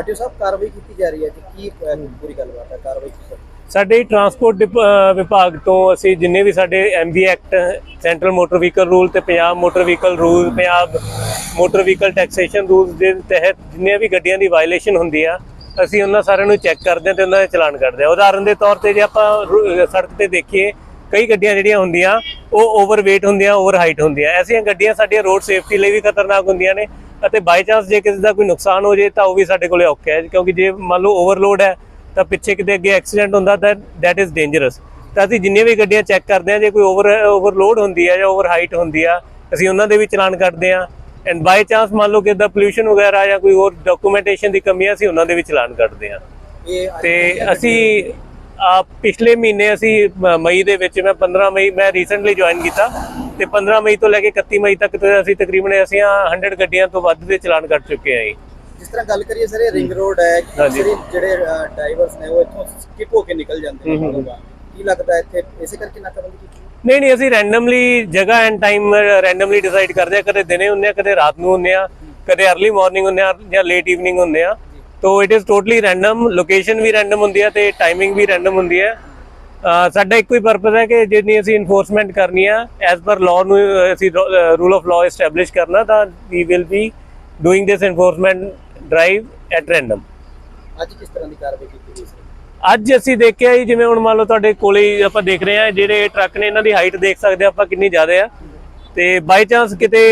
RTO ਸਾਹਿਬ ਕਾਰਵਾਈ ਕੀਤੀ ਜਾ ਰਹੀ ਹੈ ਜੀ? ਕੀ ਪੂਰੀ ਗੱਲਬਾਤ ਹੈ, ਕਾਰਵਾਈ ਕੀ ਸਾਡੇ ਟਰਾਂਸਪੋਰਟ ਵਿਭਾਗ ਤੋਂ ਅਸੀਂ ਜਿੰਨੇ ਵੀ ਸਾਡੇ MV act, central motor vehicle rule ਤੇ Punjab motor vehicle rule, Punjab motor vehicle taxation rules ਦੇ ਤਹਿਤ ਜਿੰਨੀਆਂ ਵੀ ਗੱਡੀਆਂ ਦੀ ਵਾਇਲੇਸ਼ਨ ਹੁੰਦੀ ਆ, ਅਸੀਂ ਉਹਨਾਂ ਸਾਰਿਆਂ ਨੂੰ ਚੈੱਕ ਕਰਦੇ ਹਾਂ ਤੇ ਉਹਨਾਂ ਦੇ ਚਲਾਨ ਕਰਦੇ ਹਾਂ। ਉਦਾਹਰਨ ਦੇ ਤੌਰ ਤੇ ਜੇ ਆਪਾਂ ਸੜਕ ਤੇ ਦੇਖੀਏ, ਕਈ ਗੱਡੀਆਂ ਜਿਹੜੀਆਂ ਹੁੰਦੀਆਂ, ਉਹ ਓਵਰ weight ਹੁੰਦੀਆਂ ਓਵਰ ਹਾਈਟ ਹੁੰਦੀਆਂ। ਐਸੀਆਂ ਗੱਡੀਆਂ ਸਾਡੀਆਂ ਰੋਡ ਸੇਫਟੀ ਲਈ ਵੀ ਖਤਰਨਾਕ ਹੁੰਦੀਆਂ ਨੇ। ਅਤੇ ਬਾਈ ਚਾਂਸ ਜੇ ਕਿਸੇ ਦਾ ਕੋਈ ਨੁਕਸਾਨ ਹੋ ਜੇ ਤਾਂ ਉਹ ਵੀ ਸਾਡੇ ਕੋਲੇ ਔਖਾ ਹੈ ਕਿਉਂਕਿ ਜੇ ਮੰਨ ਲਓ ਓਵਰਲੋਡ ਹੈ ਤਾਂ ਪਿੱਛੇ ਕਿਤੇ ਅੱਗੇ ਐਕਸੀਡੈਂਟ ਹੁੰਦਾ ਤਾਂ ਦੈਟ ਇਜ਼ ਡੇਂਜਰਸ ਤਾਂ ਅਸੀਂ ਜਿੰਨੀਆਂ ਵੀ ਗੱਡੀਆਂ ਚੈੱਕ ਕਰਦੇ ਹਾਂ ਜੇ ਕੋਈ ਓਵਰ ਓਵਰਲੋਡ ਹੁੰਦੀ ਹੈ ਜਾਂ ਓਵਰ ਹਾਈਟ ਹੁੰਦੀ ਆ ਅਸੀਂ ਉਹਨਾਂ ਦੇ ਵੀ ਚਲਾਨ ਕੱਢਦੇ ਹਾਂ। ਐਂਡ ਬਾਈ ਚਾਂਸ ਮੰਨ ਲਓ ਕਿ ਦਾ ਪੋਲੂਸ਼ਨ ਵਗੈਰਾ ਜਾਂ ਕੋਈ ਹੋਰ ਡਾਕੂਮੈਂਟੇਸ਼ਨ ਦੀ ਕਮੀ ਆ ਅਸੀਂ ਉਹਨਾਂ ਦੇ ਵੀ ਚਲਾਨ ਇਹ ਅੱਜ ਤੇ ਅਸੀਂ ਆ ਪਿਛਲੇ ਮਹੀਨੇ ਅਸੀਂ ਮਈ ਦੇ ਵਿੱਚ ਮੈਂ 15 ਮਈ ਮੈਂ ਰੀਸੈਂਟਲੀ ਜੁਆਇਨ ਕੀਤਾ। ਤੇ 15 ਮਈ ਤੋਂ ਲੈ ਕੇ 31 ਮਈ ਤੱਕ ਤੇ ਅਸੀਂ ਤਕਰੀਬਨ ਅਸੀਂ 100 ਗੱਡੀਆਂ ਤੋਂ ਵੱਧ ਦੇ ਚਲਾਨ ਕੱਟ ਚੁੱਕੇ ਹਾਂ ਜੀ। ਜਿਸ ਤਰ੍ਹਾਂ ਗੱਲ ਕਰੀਏ ਸਰ ਇਹ ਰਿੰਗ ਰੋਡ ਹੈ ਹਾਂਜੀ। ਹੀ ਜਿਹੜੇ ਡਰਾਈਵਰਸ ਨੇ ਉਹ ਇੱਥੋਂ ਸਕਿਪ ਹੋ ਕੇ ਨਿਕਲ ਜਾਂਦੇ ਨੇ ਹਮ, ਹਮ। ਕੀ ਲੱਗਦਾ ਇੱਥੇ ਇਸੇ ਕਰਕੇ ਨਾਕਾਬੰਦੀ ਕੀਤੀ ਨਹੀਂ ਨਹੀਂ ਅਸੀਂ ਰੈਂਡਮਲੀ ਜਗ੍ਹਾ ਐਂਡ ਟਾਈਮ ਰੈਂਡਮਲੀ ਡਿਸਾਈਡ ਕਰਦੇ ਆ ਕਦੇ ਦਿਨੇ ਹੁੰਦੇ ਆ ਕਦੇ ਰਾਤ ਨੂੰ ਹੁੰਦੇ ਆ ਕਦੇ अर्ਲੀ ਮਾਰਨਿੰਗ ਹੁੰਦੇ ਆ ਜਾਂ ਲੇਟ ਈਵਨਿੰਗ ਹੁੰਦੇ ਆ ਤੋ it is totally random location we random ਹੁੰਦੀ ਹੈ ਤੇ ਟਾਈਮਿੰਗ ਵੀ ਰੈਂਡਮ ਹੁੰਦੀ ਅਹ ਸਾਡਾ ਇੱਕੋ ਹੀ ਪਰਪਸ ਹੈ ਕਿ ਜਿੰਨੀ ਅਸੀਂ ਇਨਫੋਰਸਮੈਂਟ ਕਰਨੀ ਆ ਐਜ਼ ਪਰ ਲਾਅ ਨੂੰ ਅਸੀਂ ਰੂਲ ਆਫ ਲਾਅ ਐਸਟੈਬਲਿਸ਼ ਕਰਨਾ ਤਾਂ ਵੀ will be doing this enforcement drive at random ਅੱਜ ਕਿਸ ਤਰ੍ਹਾਂ ਦੀ ਕਾਰਵਾਈ ਕੀਤੀ ਗਈ ਸਰ ਅੱਜ ਅਸੀਂ ਦੇਖਿਆ ਜੀ ਜਿਵੇਂ ਹੁਣ ਮੰਨ ਲਓ ਤੁਹਾਡੇ ਕੋਲੇ ਆਪਾਂ ਦੇਖ ਰਹੇ ਆ ਜਿਹੜੇ ਟਰੱਕ ਨੇ ਇਹਨਾਂ ਦੀ ਹਾਈਟ ਦੇਖ ਸਕਦੇ ਆ ਆਪਾਂ ਕਿੰਨੀ ਜ਼ਿਆਦਾ ਆ। ਤੇ ਬਾਈ ਚਾਂਸ ਕਿਤੇ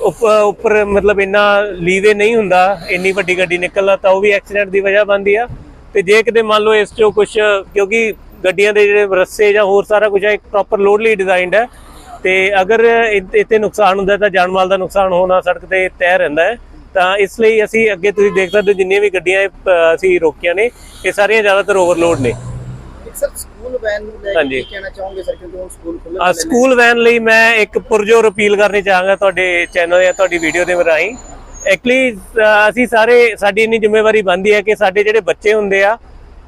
ਉੱਪ- ਉੱਪਰ ਮਤਲਬ ਇੰਨਾ ਲੀਵੇ ਨਹੀਂ ਹੁੰਦਾ ਇੰਨੀ ਵੱਡੀ ਗੱਡੀ ਨਿਕਲਦਾ ਤਾਂ ਉਹ ਵੀ ਐਕਸੀਡੈਂਟ ਦੀ ਵਜ੍ਹਾ ਬਣਦੀ ਆ। ਤੇ ਜੇ ਕਿਤੇ ਮੰਨ ਲਓ ਇਸ ਚੋਂ ਕੁਝ ਕਿਉਂਕਿ ਗੱਡੀਆਂ ਦੇ ਜਿਹੜੇ ਰੱਸੇ ਜਾਂ ਹੋਰ ਸਾਰਾ ਕੁਝ ਇੱਕ ਪ੍ਰੋਪਰ ਲੋਡ ਲਈ ਡਿਜ਼ਾਈਨਡ ਹੈ ਤੇ ਅਗਰ ਇੱਥੇ ਨੁਕਸਾਨ ਹੁੰਦਾ ਤਾਂ ਜਾਨ ਮਾਲ ਦਾ ਨੁਕਸਾਨ ਹੋਣਾ ਸੜਕ ਤੇ ਤੈਅ ਰਹਿੰਦਾ ਹੈ ਤਾਂ ਇਸ ਲਈ ਅਸੀਂ ਅੱਗੇ ਤੁਸੀਂ ਦੇਖ ਸਕਦੇ ਹੋ ਜਿੰਨੀਆਂ ਵੀ ਗੱਡੀਆਂ ਅਸੀਂ ਰੋਕੀਆਂ ਨੇ ਇਹ ਸਾਰੀਆਂ ਜ਼ਿਆਦਾਤਰ ਓਵਰਲੋਡ ਨੇ ਸਰ ਸਕੂਲ ਵੈਨ ਨੂੰ ਲੈ ਕੇ ਹਾਂਜੀ। ਕੀ ਕਹਿਣਾ ਚਾਹੋਗੇ ਸਰ ਕਿਉਂਕਿ ਹੁਣ ਸਕੂਲ ਖੁੱਲ੍ਹੇ ਆ ਵਾਲੇ ਨੇ। ਸਕੂਲ ਵੈਨ ਲਈ ਮੈਂ ਇੱਕ ਪੁਰਜੋਰ ਅਪੀਲ ਕਰਨੀ ਚਾਹਾਂਗਾ ਤੁਹਾਡੇ ਚੈਨਲ ਜਾਂ ਤੁਹਾਡੀ ਵੀਡੀਓ ਦੇ ਰਾਹੀਂ ਐਕਚੁਅਲੀ ਅਸੀਂ ਸਾਰੇ ਸਾਡੀ ਇੰਨੀ ਜ਼ਿੰਮੇਵਾਰੀ ਬਣਦੀ ਹੈ ਕਿ ਸਾਡੇ ਜਿਹੜੇ ਬੱਚੇ ਹੁੰਦੇ ਆ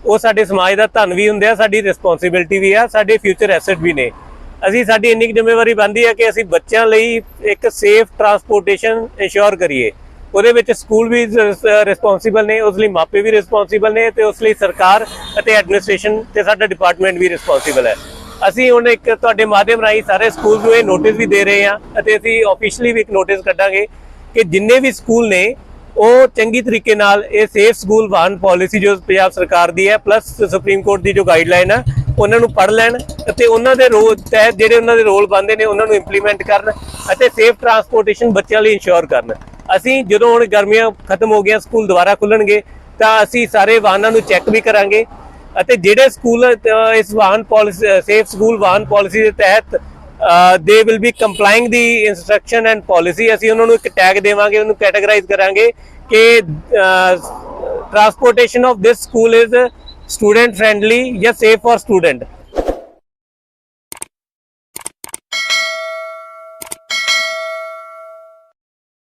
ਉਹ ਸਾਡੇ ਸਮਾਜ ਦਾ ਧਨ ਵੀ ਹੁੰਦੇ ਆ, ਸਾਡੀ ਰਿਸਪੌਂਸਿਬਿਲਟੀ ਵੀ ਆ, ਸਾਡੇ ਫਿਊਚਰ ਐਸੈਟ ਵੀ ਨੇ। ਅਸੀਂ ਸਾਡੀ ਇੰਨੀ ਕੁ ਜ਼ਿੰਮੇਵਾਰੀ ਬਣਦੀ ਆ ਕਿ ਅਸੀਂ ਬੱਚਿਆਂ ਲਈ ਇੱਕ ਸੇਫ ਟਰਾਂਸਪੋਰਟੇਸ਼ਨ ਇੰਸ਼ੋਰ ਕਰੀਏ। ਉਹਦੇ ਵਿੱਚ ਸਕੂਲ ਵੀ ਰਿਸਪੌਂਸਿਬਲ ਨੇ, ਉਸ ਲਈ ਮਾਪੇ ਵੀ ਰਿਸਪੌਂਸਿਬਲ ਨੇ ਤੇ ਉਸ ਲਈ ਸਰਕਾਰ ਅਤੇ ਐਡਮਿਨਿਸਟ੍ਰੇਸ਼ਨ ਤੇ ਸਾਡਾ ਡਿਪਾਰਟਮੈਂਟ ਵੀ ਰਿਸਪੌਂਸਿਬਲ ਹੈ। ਅਸੀਂ ਹੁਣ ਇੱਕ ਤੁਹਾਡੇ ਮਾਧਿਅਮ ਰਾਹੀਂ ਸਾਰੇ ਸਕੂਲ ਨੂੰ ਇਹ ਨੋਟਿਸ ਵੀ ਦੇ ਰਹੇ ਹਾਂ ਅਤੇ ਅਸੀਂ ਆਫੀਸ਼ੀਅਲੀ ਵੀ ਇੱਕ ਨੋਟਿਸ ਕੱਢਾਂਗੇ ਕਿ ਜਿੰਨੇ ਵੀ ਸਕੂਲ ਨੇ ਉਹ ਚੰਗੀ ਤਰੀਕੇ ਨਾਲ ਇਹ ਸੇਫ ਸਕੂਲ ਵਾਹਨ ਪਾਲਿਸੀ ਜੋ ਪੰਜਾਬ ਸਰਕਾਰ ਦੀ ਹੈ ਪਲੱਸ ਸੁਪਰੀਮ ਕੋਰਟ ਦੀ ਜੋ ਗਾਈਡਲਾਈਨ ਹੈ ਉਹਨਾਂ ਨੂੰ ਪੜ੍ਹ ਲੈਣ ਅਤੇ ਉਹਨਾਂ ਦੇ ਰੋਲ ਤਹਿਤ ਜਿਹੜੇ ਉਹਨਾਂ ਦੇ ਰੋਲ ਬਣਦੇ ਨੇ, ਉਹਨਾਂ ਨੂੰ ਇੰਪਲੀਮੈਂਟ ਕਰਨ ਅਤੇ ਸੇਫ ਟਰਾਂਸਪੋਰਟੇਸ਼ਨ ਬੱਚਿਆਂ ਲਈ ਇੰਸ਼ੋਰ ਕਰਨ। ਅਸੀਂ ਜਦੋਂ ਹੁਣ ਗਰਮੀਆਂ ਖਤਮ ਹੋ ਗਈਆਂ ਸਕੂਲ ਦੁਬਾਰਾ ਖੁੱਲਣਗੇ, ਤਾਂ ਅਸੀਂ ਸਾਰੇ ਵਾਹਨਾਂ ਨੂੰ ਚੈੱਕ ਵੀ ਕਰਾਂਗੇ ਅਤੇ ਜਿਹੜੇ ਸਕੂਲ ਇਸ ਵਾਹਨ ਪਾਲਿਸੀ ਸੇਫ ਸਕੂਲ ਵਾਹਨ ਪਾਲਿਸੀ ਦੇ ਤਹਿਤ they will be complying the instruction and policy ਅਸੀਂ ਉਹਨਾਂ ਨੂੰ ਇੱਕ ਟੈਗ ਦੇਵਾਂਗੇ, ਉਹਨੂੰ ਕੈਟਾਗਰਾਈਜ਼ ਕਰਾਂਗੇ ਕਿ transportation of this school is student friendly ਜਾਂ ਸੇਫ ਫॉर ਸਟੂਡੈਂਟ